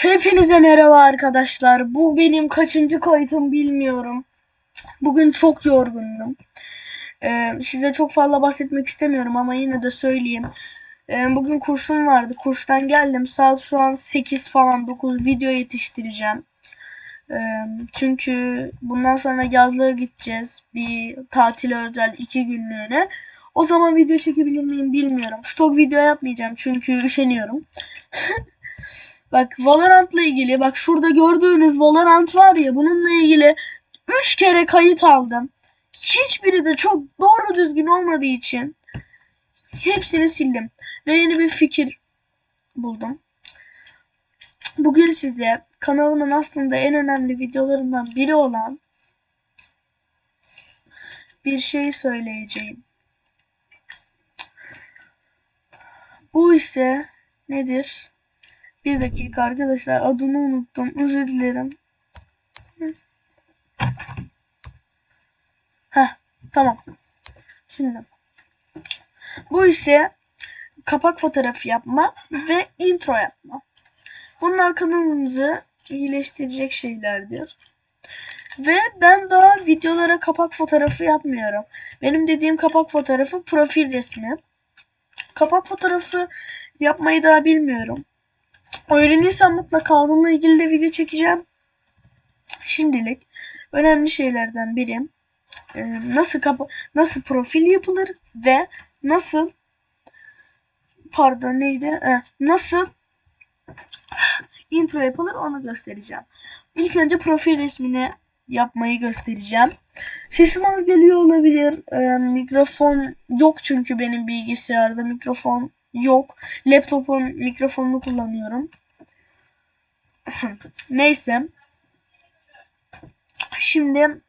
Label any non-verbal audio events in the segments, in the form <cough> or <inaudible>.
Hepinize merhaba arkadaşlar. Bu benim kaçıncı kayıtım bilmiyorum. Bugün çok yorgundum. Ee, size çok fazla bahsetmek istemiyorum ama yine de söyleyeyim. Ee, bugün kursum vardı. Kurstan geldim. Saat şu an 8 falan 9 video yetiştireceğim. Çünkü bundan sonra yazlığa gideceğiz. Bir tatil özel 2 günlüğüne. O zaman video çekebilir miyim bilmiyorum. Stok video yapmayacağım çünkü üşeniyorum. <laughs> Bak Valorant'la ilgili bak şurada gördüğünüz Valorant var ya bununla ilgili 3 kere kayıt aldım. Hiçbiri de çok doğru düzgün olmadığı için hepsini sildim. Ve yeni bir fikir buldum. Bugün size kanalımın aslında en önemli videolarından biri olan bir şey söyleyeceğim. Bu ise nedir? Bir dakika arkadaşlar adını unuttum. Özür dilerim. Heh tamam. Şimdi. Bu ise kapak fotoğrafı yapma ve intro yapma. Bunlar kanalımızı iyileştirecek şeylerdir. Ve ben daha videolara kapak fotoğrafı yapmıyorum. Benim dediğim kapak fotoğrafı profil resmi. Kapak fotoğrafı yapmayı daha bilmiyorum. Öğrenirsem mutlaka onunla ilgili de video çekeceğim. Şimdilik önemli şeylerden biri e, nasıl kapa nasıl profil yapılır ve nasıl pardon neydi? E, nasıl intro yapılır onu göstereceğim. İlk önce profil resmini yapmayı göstereceğim. Sesim az geliyor olabilir. E, mikrofon yok çünkü benim bilgisayarda mikrofon yok. Laptopun mikrofonunu kullanıyorum. <clears throat> Neyse. Şimdi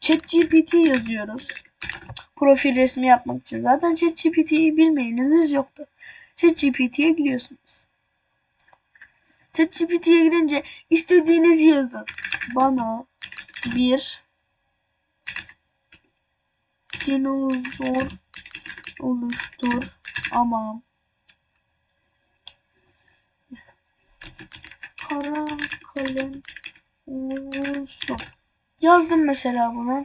ChatGPT yazıyoruz. Profil resmi yapmak için. Zaten ChatGPT'yi bilmeyeniniz yoktu. ChatGPT'ye giriyorsunuz. ChatGPT'ye girince istediğiniz yazın. Bana bir dinozor oluştur ama kara kalem olsun. Yazdım mesela buna.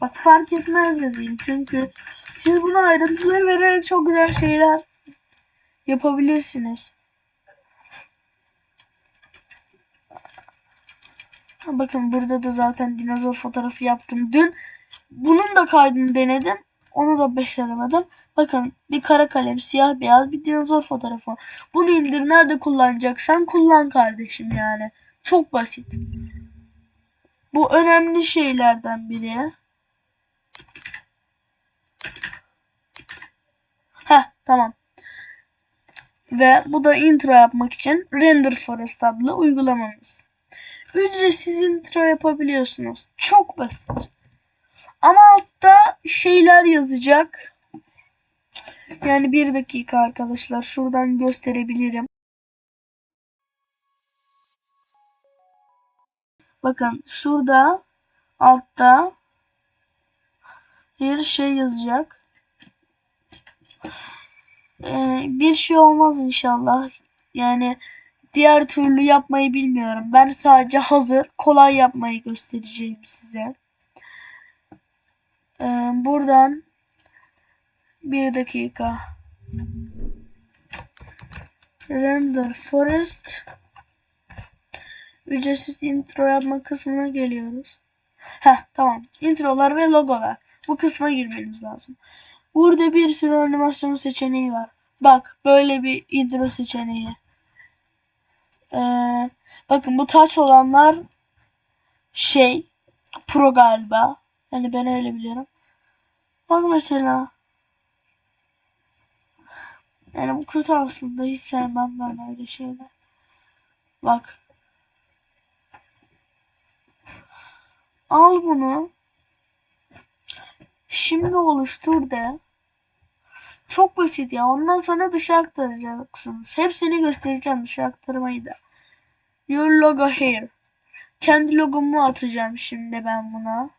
Bak fark etmez yazayım çünkü siz buna ayrıntılar vererek çok güzel şeyler yapabilirsiniz. Bakın burada da zaten dinozor fotoğrafı yaptım. Dün bunun da kaydını denedim. Onu da başaramadım. Bakın bir kara kalem siyah beyaz bir dinozor fotoğrafı. Bunu indir nerede kullanacaksan kullan kardeşim yani. Çok basit. Bu önemli şeylerden biri. Heh tamam. Ve bu da intro yapmak için Render Forest adlı uygulamamız. Ücretsiz intro yapabiliyorsunuz. Çok basit. Ama altta şeyler yazacak. Yani bir dakika arkadaşlar. Şuradan gösterebilirim. Bakın şurada altta bir şey yazacak. Ee, bir şey olmaz inşallah. Yani diğer türlü yapmayı bilmiyorum. Ben sadece hazır kolay yapmayı göstereceğim size. Ee, buradan bir dakika render forest ücretsiz intro yapma kısmına geliyoruz. Heh tamam. Introlar ve logolar. Bu kısma girmeniz lazım. Burada bir sürü animasyon seçeneği var. Bak böyle bir intro seçeneği. Ee, bakın bu taç olanlar şey pro galiba. Yani ben öyle biliyorum. Bak mesela. Yani bu kötü aslında. Hiç sevmem ben öyle şeyler. Bak. Al bunu. Şimdi oluştur de. Çok basit ya. Ondan sonra dışa aktaracaksınız. Hepsini göstereceğim dışa aktarmayı da. Your logo here. Kendi logomu atacağım şimdi ben buna.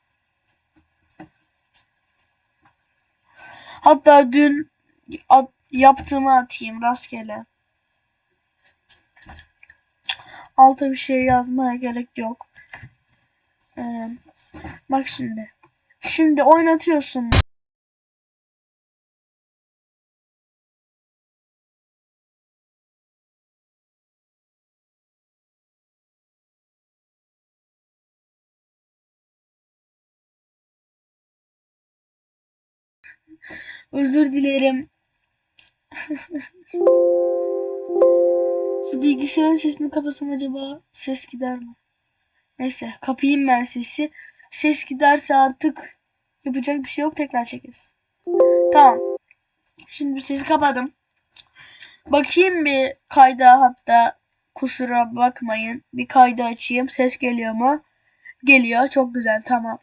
Hatta dün at- yaptığımı atayım rastgele. Alta bir şey yazmaya gerek yok. Ee, bak şimdi. Şimdi oynatıyorsun. Özür dilerim. Şu bilgisayarın sesini kapasam acaba ses gider mi? Neyse kapayım ben sesi. Ses giderse artık yapacak bir şey yok tekrar çekeriz. Tamam. Şimdi sesi kapadım. Bakayım bir kayda hatta kusura bakmayın. Bir kaydı açayım. Ses geliyor mu? Geliyor. Çok güzel. Tamam.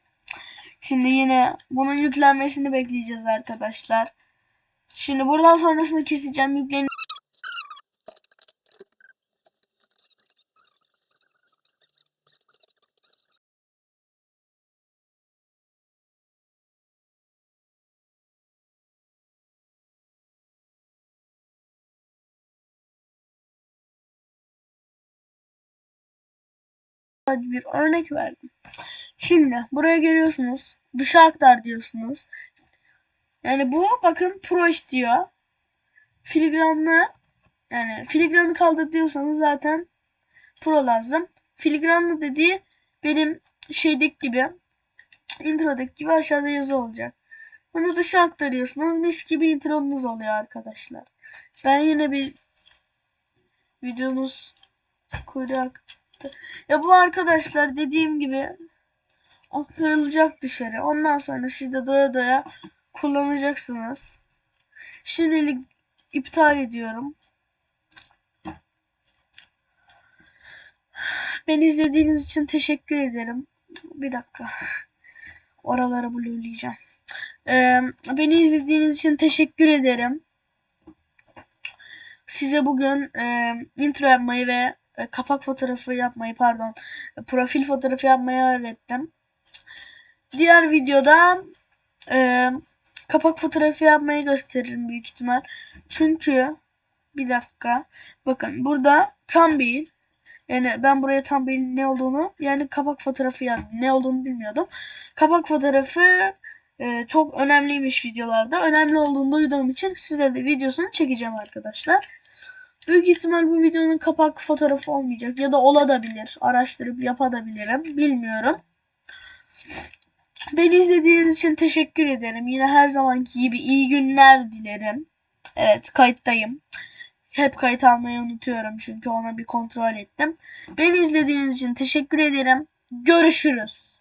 Şimdi yine bunun yüklenmesini bekleyeceğiz arkadaşlar. Şimdi buradan sonrasını keseceğim. Yüklen bir örnek verdim. Şimdi buraya geliyorsunuz. Dışa aktar diyorsunuz. Yani bu bakın pro istiyor. Filigranlı yani filigranı kaldır diyorsanız zaten pro lazım. Filigranlı dediği benim şeydeki gibi introdaki gibi aşağıda yazı olacak. Bunu dışa aktarıyorsunuz. Mis gibi intronuz oluyor arkadaşlar. Ben yine bir videonuz kuyruğu aktı. Ya bu arkadaşlar dediğim gibi aktarılacak dışarı. Ondan sonra siz de doya doya kullanacaksınız. Şimdilik iptal ediyorum. Beni izlediğiniz için teşekkür ederim. Bir dakika. Oraları blueleyeceğim. Ee, beni izlediğiniz için teşekkür ederim. Size bugün e, intro yapmayı ve e, kapak fotoğrafı yapmayı pardon profil fotoğrafı yapmayı öğrettim. Diğer videoda e, kapak fotoğrafı yapmayı gösteririm büyük ihtimal. Çünkü bir dakika bakın burada tam yani ben buraya tam ne olduğunu yani kapak fotoğrafı yazdım. Ne olduğunu bilmiyordum. Kapak fotoğrafı e, çok önemliymiş videolarda. Önemli olduğunu duyduğum için sizlere de videosunu çekeceğim arkadaşlar. Büyük ihtimal bu videonun kapak fotoğrafı olmayacak ya da olabilir. Araştırıp yapabilirim. Bilmiyorum. Beni izlediğiniz için teşekkür ederim. Yine her zamanki gibi iyi günler dilerim. Evet kayıttayım. Hep kayıt almayı unutuyorum çünkü ona bir kontrol ettim. Beni izlediğiniz için teşekkür ederim. Görüşürüz.